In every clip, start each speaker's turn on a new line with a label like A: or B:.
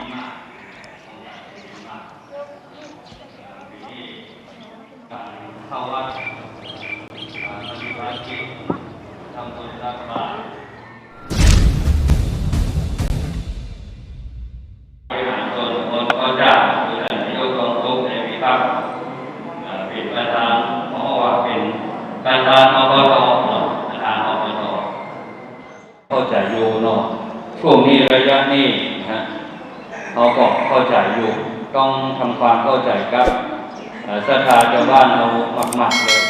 A: เข้าวัดปฏิบัติจิตทำบุญรับบาตรประธานอบตประธานอบตเข้าใอยู่เนาะช่วงนี้ระยะนี้นะฮะ เอาก็เข้าใจอยู่ ต้องทำความเข้าใจกับสถาชาวบ้านเรามากๆเลย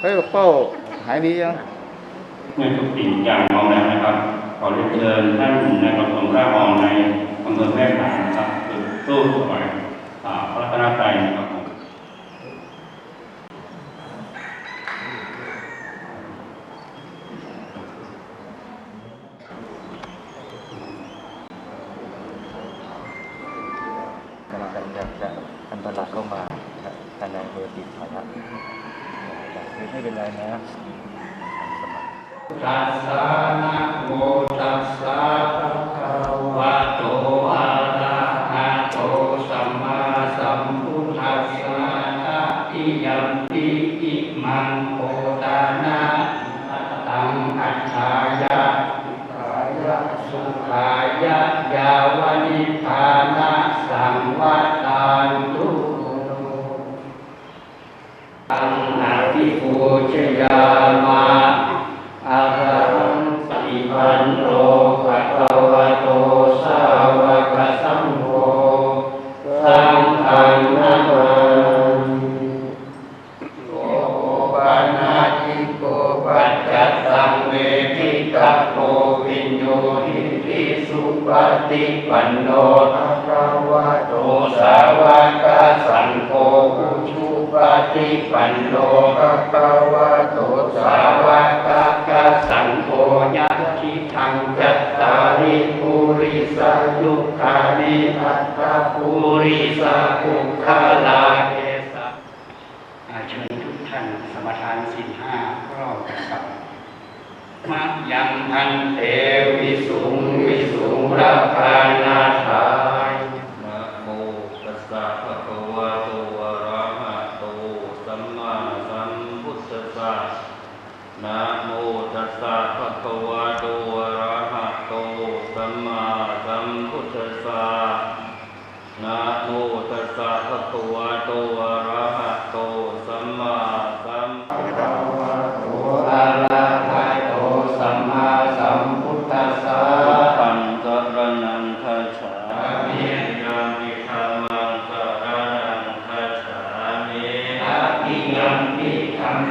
B: เฮ้ยเป้าหายดียัง
C: เมื่ทุกสิ่งอย่างมองแล้วนะครับ ขอเรียนเชิญท่านนายกสมราอองในอำเภอแม่สายนะครับคือตู้ถวายพระรัตนตรัยนะครับ
D: ยามาอาระ
A: หังสิพพันโลกั
E: ต
A: ตัสสะนะโมตัสสะภะคะวะโตอะระหะโตสัมมาสัมพุทธัสสะนะ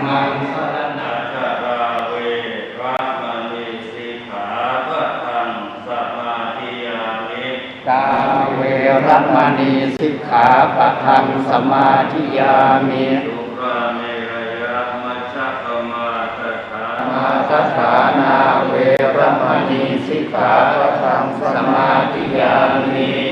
A: มังสรณัจ
E: รา
A: เวระมณีสิกขาปะทังสมาธิยามิ
E: กาเวระมณีสิกขาพระทังสมาธิยามิ
A: สุระเมรยะมัชฌะมาตถา
E: มาตถานาเวระมณีสิกขาปะทังสมาธิยามิ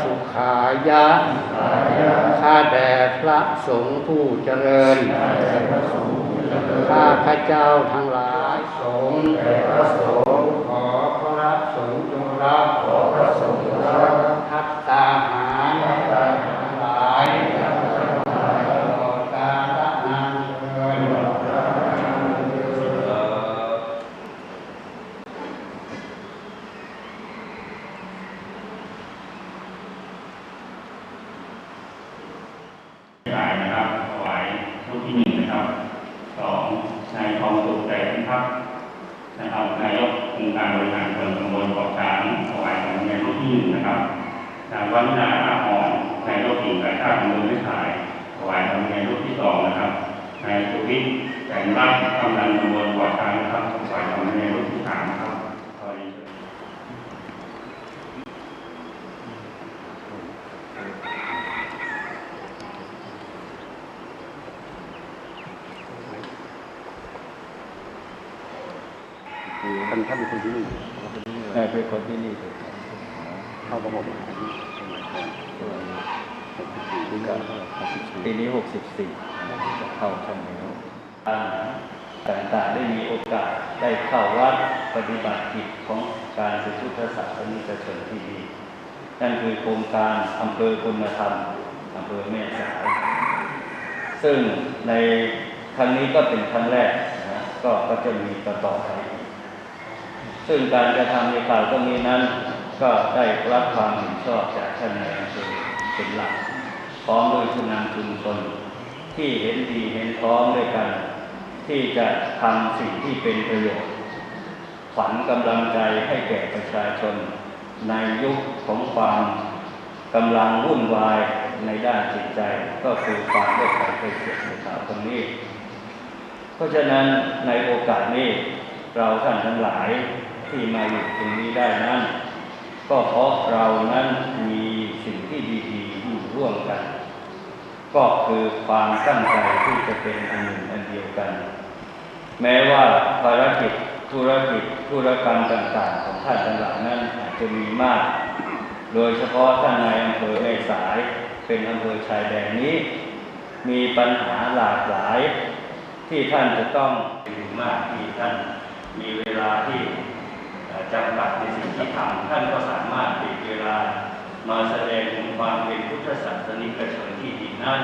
A: สุขายะ
E: ข้าแด่พระสงฆ์ผู้เจริญ ข้าพระเจ้าทั้งหลายสงฆ์ขอพระสงฆ์จงรับทัตตาหารทั้งหลายตลอดกาลนานเชิญ
C: หลายนะครับถวายรูปที่หนึ่งนะครับสองนายทองสุข ใจพิทักษ์นะครับนายกองค์การบริหารส่วนตำบลเกาะช้างถวายของนายรูปที่หนึ่งนะครับนางวันนาอาหอนนายกหญิงกระชากตำบลไม่ขายถวายของนายรูปที่สองนะครับนายสุวิทย์แสงรักกำนันตำบลเกาะช้างนะครับถวายของนายรูปที่อเรียนเชิญ
F: ท่านท่านเป็นคนที่นี่
A: ใช่เป็นคนที่นี่เลย
F: เข้าประมง
A: ปีนี้หกสิบสี่เข้าช่างแล้วต่างๆได้มีโอกาสได้เข้าวัดปฏิบัติกิจของการเป็นพุทธศาสนิกชนที่ดีนั่นคือโครงการอำเภอคุณธรรมอำเภอแม่สาย ซึ่งในครั้งนี้ก็เป็นครั้งแรกนะก็ก็จะมีต่อไป ซึ่งการกระทำในข่าวตรงนี้นั้น ก็ได้รับความเห็นชอบจากท่านในอำเภอเป็นหลักพร้อมด้วยผู้นำชุมชนที่เห็นดีเห็นพร้อมด้วยกัน ที่จะทำสิ่งที่เป็นประโยชน์ขวัญกำลังใจให้แก่ประชาชน ในยุคของความกำลังวุ่นวายในด้านจิตใจ ก็คือความโรคภัยไข้เจ็บในข่าวตรงนี้ เพราะฉะนั้นในโอกาสนี้เราท่านทั้งหลาย ที่มาอยู่ตรงนี้ได้นั้น ก็เพราะเรานั้นมีสิ่งที่ดีๆอยู่ร่วมกัน ก็คือความตั้งใจที่จะเป็นอันหนึ่งอันเดียวกัน แม้ว่าภารกิจธุรกิจธุรกรรมต่าง ๆ ของท่านทั้งหลายนั้นอาจจะมีมาก โดยเฉพาะท่านในอำเภอแม่สายเป็นอำเภอชายแดนนี้ มีปัญหาหลากหลายที่ท่านจะต้องเป็นมากที่ท่านมีเวลาที่ จำกัดในสิ่งที่ทำท่านก็สามารถปิดเวลามาแสดงถึงความเป็นพุทธศาสนิกชนที่ดีนั้น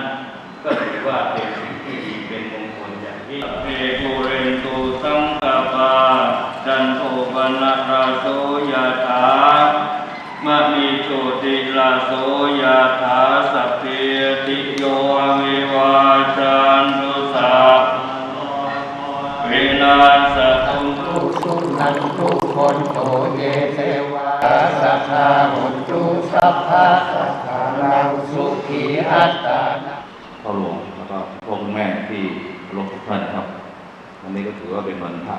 A: ก็ถือว่าเป็นสิ่งที่ดีเป็นมงคลอย่างยิ่
G: เอกุเรนตุสังกปาจันโทปนะราโสยถามณีโชติลาโสยถาสัพเพติโยวิวาจันตุสัพเวนัสตุง
E: ทุสุนันทุเยเทวาสัทธาหุนตุสัพพะสัทธานังสุขีอัตตานะ
B: พ่อหลวงแล้วก็พ่อคุณแม่ที่เคารพทุกท่านนะครับ วันนี้ก็ถือว่าเป็นวันพระ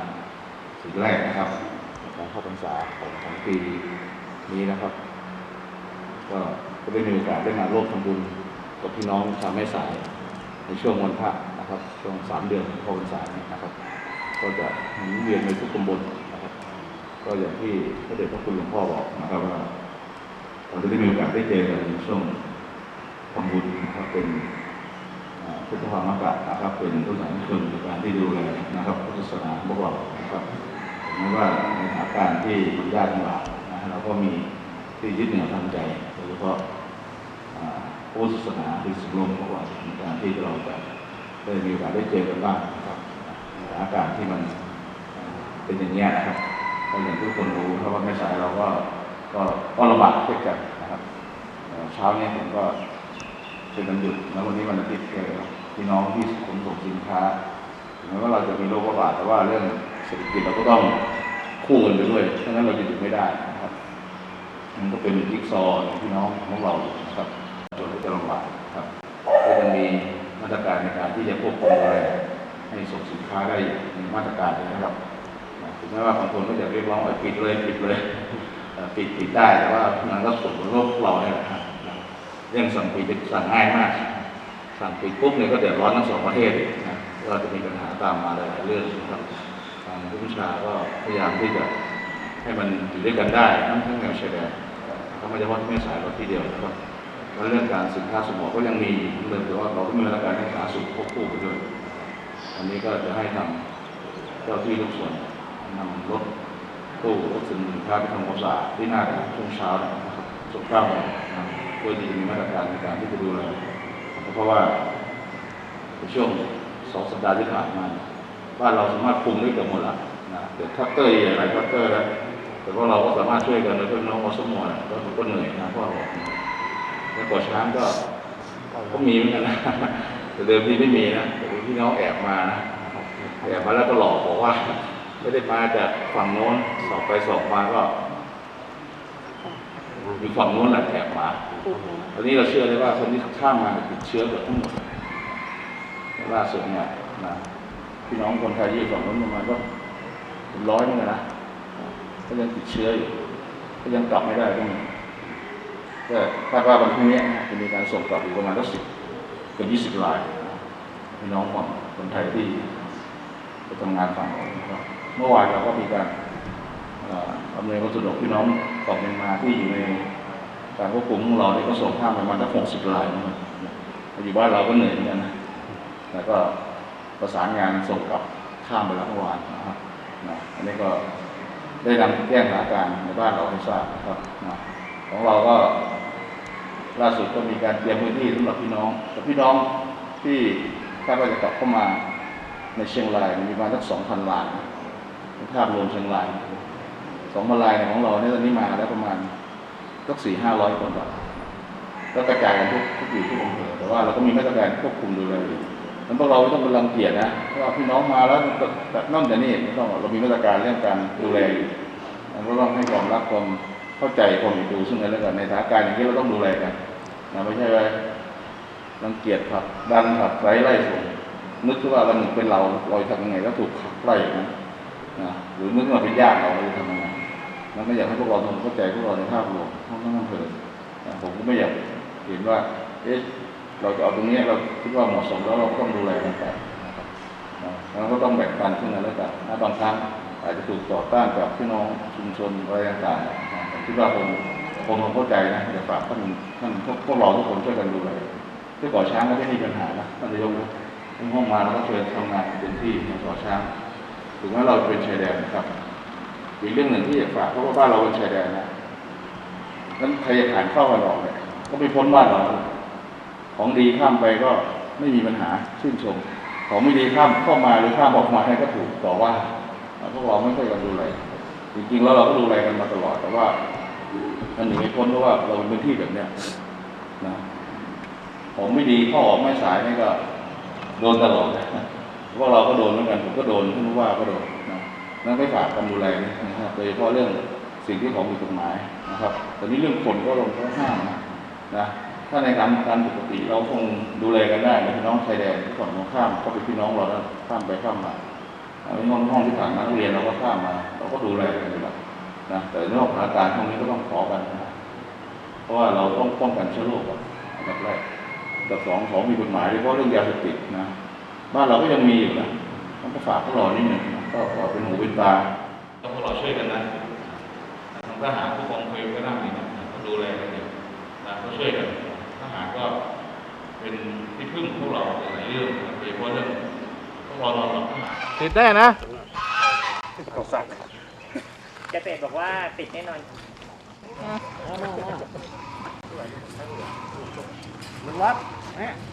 B: สิ่งแรกนะครับของเข้าพรรษาของของปีนี้นะครับ ก็ก็ได้มีโอกาสได้มาร่วมทำบุญกับพี่น้องชาวแม่สายในช่วงวันพระนะครับ ช่วงสามเดือนของข้าพรรษานี้นะครับ ก็จะหมุนเวียนในทุกตำบลนะครับ ก็อย่างที่พระเดชพระคุณหลวงพ่อบอกนะครับว่าเราจะได้มีโอกาสได้เจอกันในช่วงทำบุญนะครับเป็น พุทธภามกะนะครับ เป็นผู้สาธารณชนในการที่ดูแลนะครับพุทธศาสนาพวกเรานะครับไม่ว่าในสถานการณ์ที่มันยากลำบากนะเราก็มีที่ยึดเหนี่ยวทางใจโดยเฉพาะอ่าพุทธศาสนาคือสิ่งรวมของเราในการที่เราจะได้มีโอกาสได้เจอกันบ้างนะครับในสถานการณ์ที่มันเป็นอย่างนี้นะครับก็อย่างทุกคนรู้เพราะว่าไม่ใช่เราก็ก็ก็ลำบากเช่นกันนะครับเช้าเนี้ผมก็เป็นวันหยุดแล้ววันนี้วันอาทิตย์เออ พี่น้องที่ขนส่งสินค้าถึงแม้ว่าเราจะมีโรคระบาดแต่ว่าเรื่องเศรษฐกิจเราก็ต้องคู่เงินไปด้วยเพราะฉะนั้นเราจะหยุดไม่ได้นะครับมันก็เป็นจิ๊กซอของพี่น้องของเราครับจนจะลำบากครับก็ยังมีมาตรการในการที่จะควบคุมดูแลให้ส่งสินค้าได้มีมาตรการนะครับถึงแม้ว่าบางคนก็จะเรียกร้องว่าปิดเลยปิดเลยปิดปิดได้แต่ว่ามันก็ส่งผลกระทบเราเนี่ยแหละครับเรื่องสั่งปิดสั่งง่ายมาก สั่งปิดปุ๊บเนี่ยก็เดือดร้อนทั้งสองประเทศนะก็จะมีปัญหาตามมาหลายเรื่องนะครับทางผู้บัญชาก็พยายามที่จะให้มันอยู่ด้วยกันได้ทั้งทั้งแนวชายแดนเขาไม่เฉพาะที่แม่สายเราที่เดียวนะครับแล้วเรื่องการสินค้าสมองก็ยังมีเหมือนแต่ว่าเราก็มีมาตรการให้สาธารณสุขควบคู่ไปด้วยอันนี้ก็จะให้ทำเจ้าที่ทุกส่วนนำรถตู้รถสินค้าไปทำความสะอาดที่หน้าด่านช่วงเช้านะครับช่วงเช้านะครับเพื่อที่จะมีมาตรการในการที่จะดูแล เพราะว่าในช่วงสองสัปดาห์ที่ผ่านมาบ้านเราสามารถคุมได้เกือบหมดแล้วนะเดี๋ยวทัตเตอร์ใหญ่หลายทัตเตอร์แล้วแต่ว่าเราก็สามารถช่วยกันโดยเฉพาะน้องอสมอเนี่ยก็ก็เหนื่อยนะพราะว่าแล้วก่อช้างก็ก็มีเหมือนกันนะแต่เดิมทีไม่มีนะแต่พี่น้องแอบมานะแอบมาแล้วก็หลอกบอกว่า ไม่ได้มาจากฝั่งโน้นสอบไปสอบมาก็ อยู่ฝั่งโน้นแหละแอบมาตอนนี้เราเชื่อเลยว่าคนที่ข้ามมาเนี่ยติดเชื้อเกือบทั้งหมดล่าสุดเนี่ยนะพี่น้องคนไทยที่อยู่ฝั่งโน้นประมาณก็เป็นร้อยนึงอะนะก็ยังติดเชื้ออยู่ก็ยังกลับไม่ได้ก็มีก็คาดว่าวันพรุ่งนี้นะจะมีการส่งกลับอีกประมาณสักสิบเกือบยี่สิบรายพี่น้องของคนไทยที่ไปทำงานฝั่งนู้นนะครับเมื่อวานเราก็มีการเอำนวยความสะดวกพี่น้องฝั่งเมียนมาที่อยู่ในการควบคุมของเราเนี่ยก็ส่งข้ามประมาณสักหกสิบรายนะอยู่บ้านเราก็เหนื่อยเหมือนกันนะแล้วก็ประสานงานส่งกลับข้ามไปแล้วเมื่อวานนะครับนะอันนี้ก็ได้นำแจ้งสถานการณ์ในบ้านเราให้ทราบนะครับนะของเราก็ล่าสุดก็มีการเตรียมพื้นที่สำหรับพี่น้องแต่พี่น้องที่คาดว่าจะกลับเข้ามาในเชียงรายมีประมาณสักสองพันรายภาพรวมเชียงราย สองพันรายเนี่ยของเราเนี่ยตอนนี้มาแล้วประมาณสักสี่ห้าร้อยคนละก็กระจายกันทุกทุกอยู่ทุกอำเภอแต่ว่าเราก็มีมาตรการควบคุมดูแลอยู่นั้นพวกเราไม่ต้องเป็นรังเกียจนะเพราะว่าพี่น้องมาแล้วแต่นั่นแต่นี่ไม่ต้องเรามีมาตรการเรื่องการดูแลอยู่เราก็ต้องให้ความรักความเข้าใจความดูซึ่งกันและกันในสถานการณ์อย่างนี้เราต้องดูแลกันนะไม่ใช่ว่ารังเกียจผักดันผักไล่ไล่ส่งนึกว่าวันหนึ่งเป็นเราเราทำยังไงก็ถูกขับไล่อย่างนั้นนะหรือนึกว่าเป็นญาติเราเราจะทำยังไง นั้นไม่อยากให้พวกเราต้องเข้าใจพวกเราในภาพรวมทั้งทั้งอำเภอนะผมก็ไม่อยากเห็นว่า เอ๊ะ เราจะเอาตรงนี้เราคิดว่าเหมาะสมแล้วเราต้องดูแลกันไปนะครับแล้วก็ต้องแบ่งปันซึ่งกันและกันนะบางครั้งอาจจะถูกต่อต้านจากพี่น้องชุมชนอะไรต่างๆนะผมคิดว่าผมผมคงเข้าใจนะเดี๋ยวฝากท่านท่านพวกเราทุกคนช่วยกันดูแลที่ก่อช้างก็ไม่มีปัญหานะท่านนายกนะทุกห้องมาเราก็ช่วยทำงานเต็มที่ในก่อช้างถึงแม้เราเป็นชายแดนนะครับ อีกเรื่องหนึ่งที่อยากฝากเพราะว่าบ้านเราเป็นชายแดนนะนั้นใครจะผ่านเข้ามาหรอกเนี่ยก็ไม่พ้นบ้านเรา ของดีข้ามไปก็ไม่มีปัญหาชื่นชม ของไม่ดีข้ามเข้ามาหรือข้ามออกมาให้ก็ถูกต่อว่าพวกเราไม่ค่อยกันดูแลจริงๆแล้วเราก็ดูแลกันมาตลอด แต่ว่ามันหนีไม่พ้นเพราะว่าเราเป็นพื้นที่แบบเนี้ยนะของไม่ดีข้อออกไม่สายนี่ก็ โดนตลอดนะพวกเราก็โดนเหมือนกันผมก็โดนท่านผู้ว่าก็โดน นะนั่นไม่ฝากกันดูแลนะครับโดยเฉพาะเรื่องสิ่งที่ของผิดกฎหมายนะครับ แต่นี้เรื่องคนก็ลงเขาห้ามนะนะถ้าในการการปกติเราคงดูแลกันได้นพี่น้องชายแดนที่ก่อนเราข้ามก็เป็นพี่น้องเราแล้วข้ามไปข้ามมาห้องห้องที่ผ่านมานักเรียนเราก็ข้ามมา เราก็ดูแลกันอยู่แล้วนะแต่นอกสถานการณ์พวกนี้ก็ต้องขอกันนะเพราะว่าเราต้องป้องกันเชื้อโรคก่อนอันดับแรกอับสองของมีกฎหมายโดยเฉพาะเรื่องยาเสพติดนะบ้านเราก็ยังมีอยู่นะต้องฝากพวกเรานิดหนึ่งนะ ก็ขอเป็นหูเป็นตาต้องพวกเราช่วยกันนะทางทหารผู้กองเคยก็นั่งอยู่นะก็ดูแลกันอยู่นะก็ช่วยกันทหารก็เป็นที่พึ่งพวกเราหลายเรื่องนะโดยเฉพาะเรื่องพวกเรานอนหลับทหาร
F: ติดได้นะ
H: เกษตรบอกว่าติดแน่นอน
F: เ